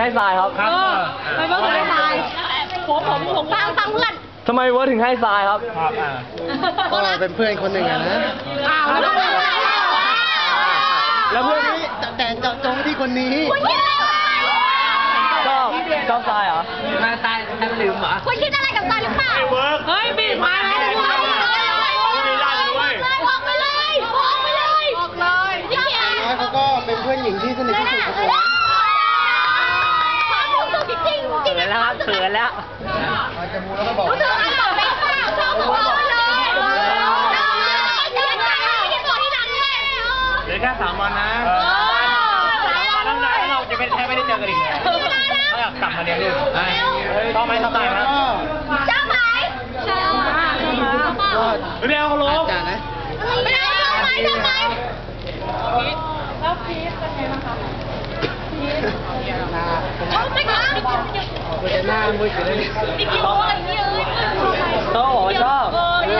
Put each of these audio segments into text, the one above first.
ให้ทรายครับครับไม่เบิร์ดถึงให้ทรายผมผมผมฟังฟังเพื่อนทำไมเวิร์ดถึงให้ทรายครับครับอ่าก็เป็นเพื่อนคนหนึ่งอะนะอ้าวแล้วก็แล้วเพื่อนนี่แต่เจาะจงที่คนนี้คุณคิดอะไรชอบชอบทรายเหรอมาตายท่านลืมเหรอคุณคิดอะไรกับตาหรือเปล่าเวิร์กเฮ้ยบีบมาแล้วบอกไปเลยบอกไปเลยบอกเลยอย่าน้อยเขาก็เป็นเพื่อนหญิงที่สนิทที่สุดของผมความรู้สึกจริงจริง เขิน แล้วครับเขินแล้วอาจจะมูแล้วก็บอกรู้สึกอะไรบอกไปเปล่าชอบบอกไปเลยเสียใจที่บอกที่หลังเลยเหลือแค่สามวันนะตั้งนานเราจะเป็นแทบไม่ได้เจอกันอีกเลยเขาอยากกลับมาเรียนลูกต้องไหมต้องไหมครับก็เจ้าไหมเจ้าก็เรียกเขาลอาบจจะนะ ได้รักรัก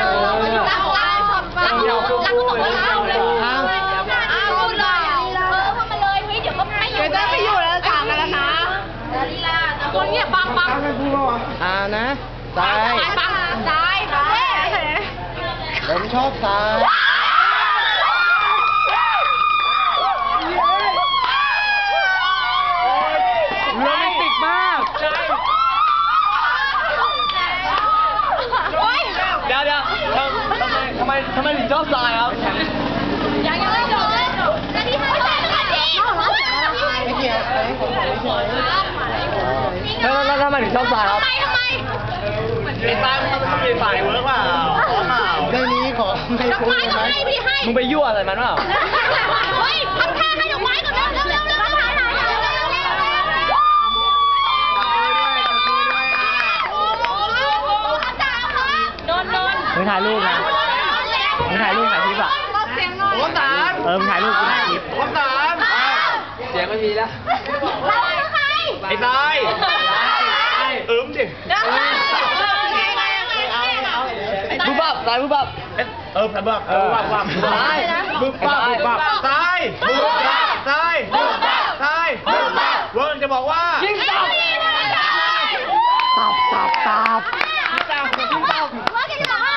รักรักก็บอกว่าเอาเลยเอาเอาเลยเออเข้ามาเลยเฮ้ยเดี๋ยวก็ไม่อยู่เลยวจะไม่อยู่แล้วจากกันแล้วนะลีลาคนเงียบฟังฟังอ่านะทรายฟังซ้ายซ้ายผมชอบทราย โรแมนติกมาก ใช่ โอ๊ย เดี๋ยวเดี๋ยวทำทำ ไมทำไมทำไมถึงชอบทรายครับยังยังไม่โดนนาทีห้านาทีนาทีไม่เกี่ยวอะไรของผมไม่ใช่แล้วแล้วแล้วทำไมถึงชอบทรายครับทำไมทำไมเป็นฝ่ายมันเป็นฝ่ายเวิร์กเปล่าเปล่าเรื่องนี้ขอไม่ดอกพูดไม้ได้ก็ไหมให้พี่ให้มึงไปยั่วอะไรมันเปล่าเฮ้ยทำท่าให้ดอกไม้ก่อนเร็วเร็วเร็วเร็วถ่ายถ่ายถ่ายเร็วเร็วเร็วโดนโดนมึงถ่ายรูปนะ มึงถ่ายรูปถ่ายคลิปอะต้องเสียงหน่อยผมสารเออมึงถ่ายรูปกูถ่ายคลิปผมสารเสียงไม่มีแล้วเราคือใครไอ้ตายเอิ้มดิบุบบับตายบุบบับเออบุบบับเออบุบบับตายบุบบับบุบบับตายบุบบับตายบุบบับตายบุบบับเวิร์นจะบอกว่ายิงตับตับตับตับยิงตับเวิร์นจะบอกว่า